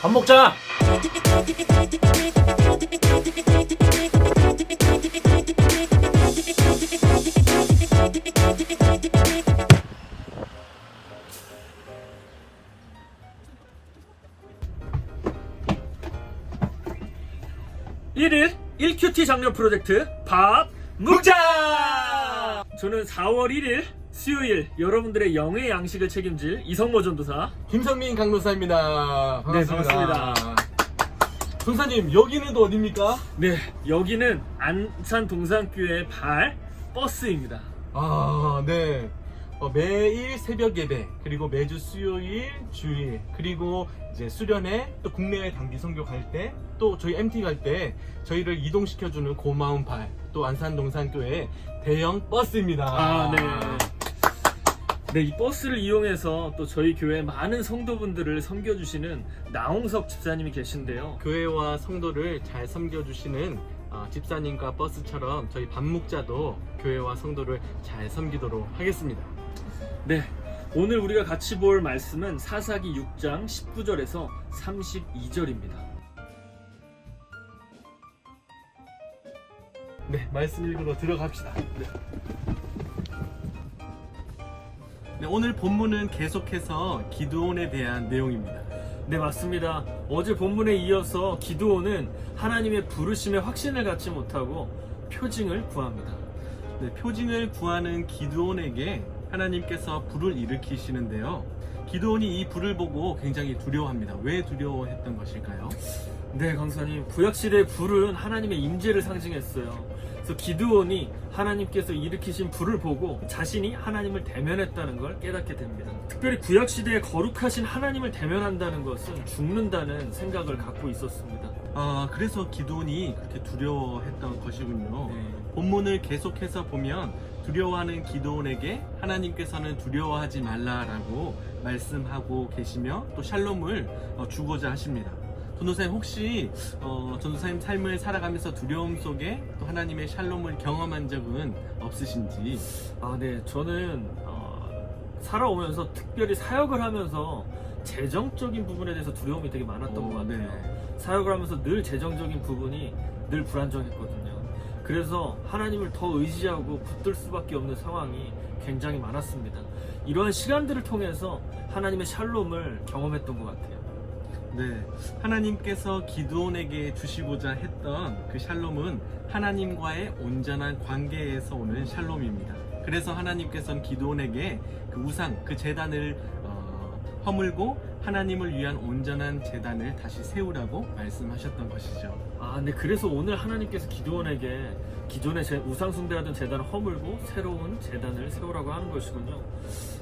밥 먹자. 일일 1큐티 장려 프로젝트 밥 묵자! 저는 4월 1일 수요일 여러분들의 영의 양식을 책임질 이성모 전도사 김성민 강도사입니다. 네, 반갑습니다. 반갑습니다. 전사님 여기는 또 어딥니까? 네 여기는 안산 동산교회 발 버스입니다 아, 네. 어, 매일 새벽 예배 그리고 매주 수요일 주일 그리고 이제 수련회 또 국내에 단기 선교 갈 때 또 저희 MT 갈 때 저희를 이동시켜주는 고마운 발 또 안산 동산교회 대형 버스입니다. 아, 네. 네, 이 버스를 이용해서 또 저희 교회 많은 성도분들을 섬겨주시는 나홍석 집사님이 계신데요. 교회와 성도를 잘 섬겨주시는 어, 집사님과 버스처럼 저희 반묵자도 교회와 성도를 잘 섬기도록 하겠습니다. 네, 오늘 우리가 같이 볼 말씀은 사사기 6장 19절에서 32절입니다. 네, 말씀 읽으러 들어갑시다. 네. 네, 오늘 본문은 계속해서 기드온에 대한 내용입니다. 네, 맞습니다. 어제 본문에 이어서 기드온은 하나님의 부르심에 확신을 갖지 못하고 표징을 구합니다. 네, 표징을 구하는 기드온에게 하나님께서 불을 일으키시는데요. 기드온이 이 불을 보고 굉장히 두려워합니다. 왜 두려워했던 것일까요? 네, 강사님. 구약시대의 불은 하나님의 임재를 상징했어요. 그래서 기드온이 하나님께서 일으키신 불을 보고 자신이 하나님을 대면했다는 걸 깨닫게 됩니다. 특별히 구약 시대에 거룩하신 하나님을 대면한다는 것은 죽는다는 생각을 갖고 있었습니다. 아, 그래서 기드온이 그렇게 두려워했던 것이군요. 네. 본문을 계속해서 보면 두려워하는 기도원에게 하나님께서는 두려워하지 말라라고 말씀하고 계시며 또 샬롬을 어, 주고자 하십니다. 전도사님 혹시 어, 전도사님 삶을 살아가면서 두려움 속에 또 하나님의 샬롬을 경험한 적은 없으신지? 아, 네. 저는 어, 살아오면서 특별히 사역을 하면서 재정적인 부분에 대해서 두려움이 되게 많았던 어, 것 같아요. 네. 사역을 하면서 늘 재정적인 부분이 늘 불안정했거든요. 그래서 하나님을 더 의지하고 붙들 수밖에 없는 상황이 굉장히 많았습니다. 이러한 시간들을 통해서 하나님의 샬롬을 경험했던 것 같아요. 네, 하나님께서 기드온에게 주시고자 했던 그 샬롬은 하나님과의 온전한 관계에서 오는 샬롬입니다. 그래서 하나님께서는 기드온에게 그 우상, 그 재단을 어, 허물고 하나님을 위한 온전한 재단을 다시 세우라고 말씀하셨던 것이죠. 아, 네. 그래서 오늘 하나님께서 기도원에게 기존의 제- 우상 숭배하던 재단을 허물고 새로운 재단을 세우라고 하는 것이군요.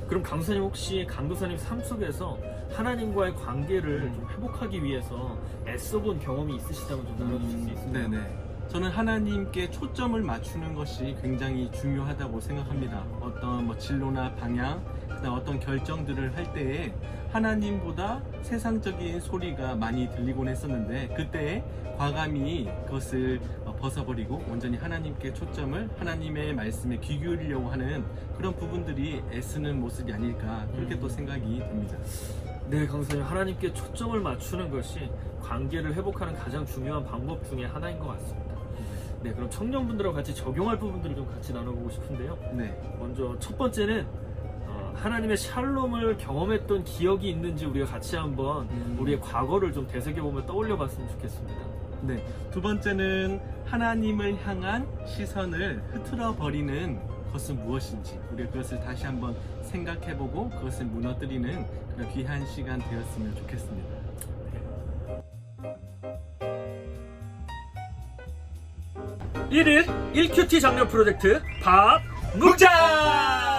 그럼 강사님 혹시 강도사님 삶 속에서 하나님과의 관계를 좀 회복하기 위해서 애써본 경험이 있으시다면 좀 나눠주실 수 있을까요? 네네. 저는 하나님께 초점을 맞추는 것이 굉장히 중요하다고 생각합니다. 어떤 뭐 진로나 방향, 그다음 어떤 결정들을 할 때에 하나님보다 세상적인 소리가 많이 들리곤 했었는데 그때 과감히 그것을 어, 벗어버리고 온전히 하나님께 초점을 하나님의 말씀에 귀 기울이려고 하는 그런 부분들이 애쓰는 모습이 아닐까 그렇게 음. 또 생각이 듭니다. 네, 강사님 하나님께 초점을 맞추는 것이 관계를 회복하는 가장 중요한 방법 중에 하나인 것 같습니다. 네, 그럼 청년분들하고 같이 적용할 부분들을 좀 같이 나눠보고 싶은데요. 네. 먼저 첫 번째는 어, 하나님의 샬롬을 경험했던 기억이 있는지 우리가 같이 한번 음. 우리의 과거를 좀 되새겨보며 떠올려봤으면 좋겠습니다. 네. 두 번째는 하나님을 향한 시선을 흐트러 버리는 것은 무엇인지 우리가 그것을 다시 한번 생각해보고 그것을 무너뜨리는 그런 귀한 시간 되었으면 좋겠습니다. 일일 1큐티 장려 프로젝트 밥 묵자!